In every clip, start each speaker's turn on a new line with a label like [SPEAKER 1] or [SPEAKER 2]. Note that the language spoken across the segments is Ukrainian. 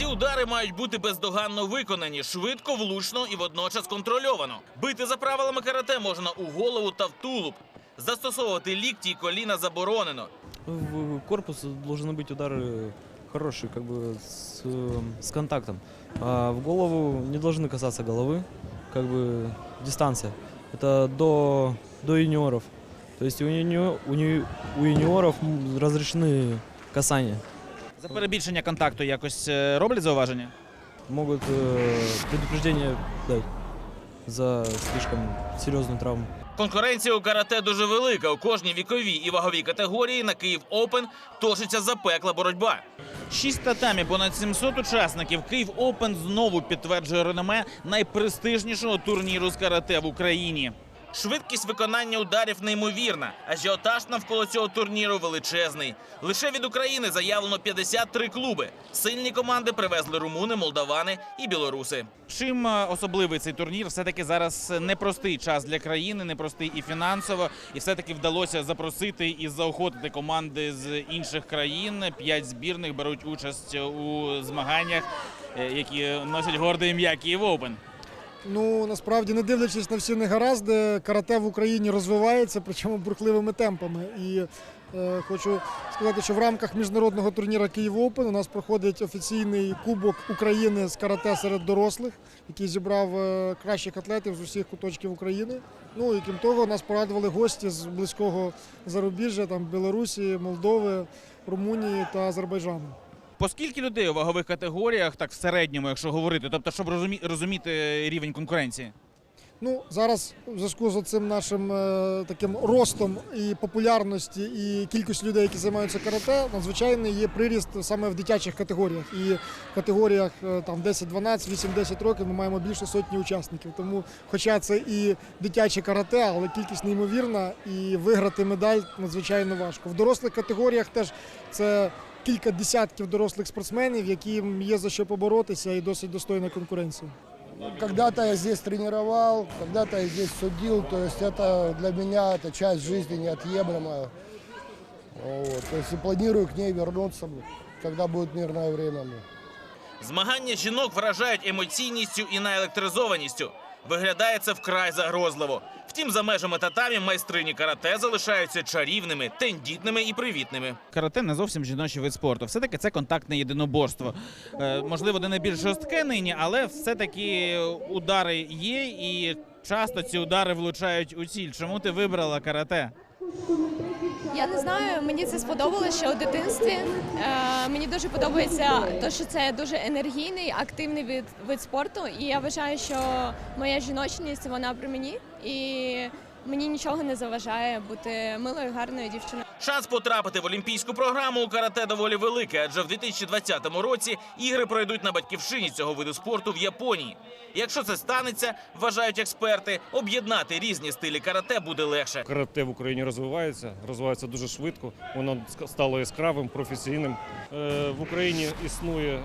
[SPEAKER 1] Всі удари мають бути бездоганно виконані, швидко, влучно і водночас контрольовано. Бити за правилами карате можна у голову та в тулуб. Застосовувати лікті й коліна заборонено.
[SPEAKER 2] В корпус должны быть удары хорошие, как бы с, э, с контактом. А в голову не должны касаться головы, как бы дистанция. Это до, до юниоров. То есть у, юнио- у, ю- у юниоров м, разрешены касания.
[SPEAKER 3] За перебільшення контакту якось е, роблять зауваження?
[SPEAKER 2] Могут э, предупреждение дать за слишком серьезную травму.
[SPEAKER 1] Конкуренція у карате дуже велика. У кожній віковій і ваговій категорії на Київ Опен точиться запекла боротьба.
[SPEAKER 3] Шість татамі, понад 700 учасників. Київ Опен знову підтверджує реноме найпрестижнішого турніру з карате в Україні.
[SPEAKER 1] Швидкість виконання ударів неймовірна. Ажіотаж навколо цього турніру величезний. Лише від України заявлено 53 клуби. Сильні команди привезли румуни, молдавани і білоруси.
[SPEAKER 3] Чим е, особливий цей турнір? Все-таки зараз непростий час для країни, непростий і фінансово, і все-таки вдалося запросити і заохотити команди з інших країн. П'ять збірних беруть участь у змаганнях, е, які носять горде ім'я Київ Опен.
[SPEAKER 4] Ну насправді, не дивлячись на всі негаразди, карате в Україні розвивається, причому бурхливими темпами. І е, хочу сказати, що в рамках міжнародного турніру Київ Open у нас проходить офіційний кубок України з карате серед дорослих, який зібрав е, кращих атлетів з усіх куточків України. Ну і крім того, нас порадували гості з близького зарубіжжя, там Білорусі, Молдови, Румунії та Азербайджану.
[SPEAKER 3] По скільки людей у вагових категоріях, так в середньому, якщо говорити, тобто, щоб розумі- розуміти рівень конкуренції?
[SPEAKER 4] Ну зараз в зв'язку з цим нашим е, таким ростом і популярності, і кількістю людей, які займаються карате, надзвичайний є приріст саме в дитячих категоріях. І в категоріях е, там 10, 12, 8, 10 років ми маємо більше сотні учасників. Тому, хоча це і дитяче карате, але кількість неймовірна, і виграти медаль надзвичайно важко. В дорослих категоріях теж це кілька десятків дорослих спортсменів, яким є за що поборотися, і досить достойна конкуренція.
[SPEAKER 5] Когда-то я здесь тренировал, когда-то я здесь судил, то есть это для меня это часть жизни неотъемлемая. Вот. То есть и планирую к ней вернуться, когда будет мирное время.
[SPEAKER 1] Змагання жінок вражають емоційністю і наелектризованістю. Виглядає це вкрай загрозливо. Втім, за межами татамі майстрині карате залишаються чарівними, тендітними і привітними.
[SPEAKER 3] Карате не зовсім жіночий вид спорту. Все-таки це контактне єдиноборство. Е, можливо, не найбільш жорстке нині, але все-таки удари є, і часто ці удари влучають у ціль. Чому ти вибрала карате?
[SPEAKER 6] Я не знаю, мені це сподобалося ще у дитинстві. Е, мені дуже подобається те, що це дуже енергійний, активний вид, вид спорту. І я вважаю, що моя жіночність вона при мені, і мені нічого не заважає бути милою, гарною дівчиною.
[SPEAKER 1] Шанс потрапити в олімпійську програму у карате доволі великий, адже в 2020 році ігри пройдуть на батьківщині цього виду спорту в Японії. Якщо це станеться, вважають експерти, об'єднати різні стилі карате буде легше.
[SPEAKER 7] Карате в Україні розвивається, розвивається дуже швидко. Воно стало яскравим, професійним. Е, В Україні існує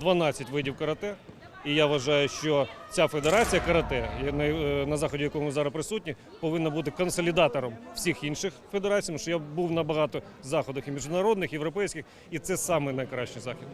[SPEAKER 7] 12 видів карате. І я вважаю, що ця федерація карате, е, на заході, якому зараз присутні, повинна бути консолідатором всіх інших федерацій. Що я був на багато заходах і міжнародних, і європейських, і це саме найкращий захід.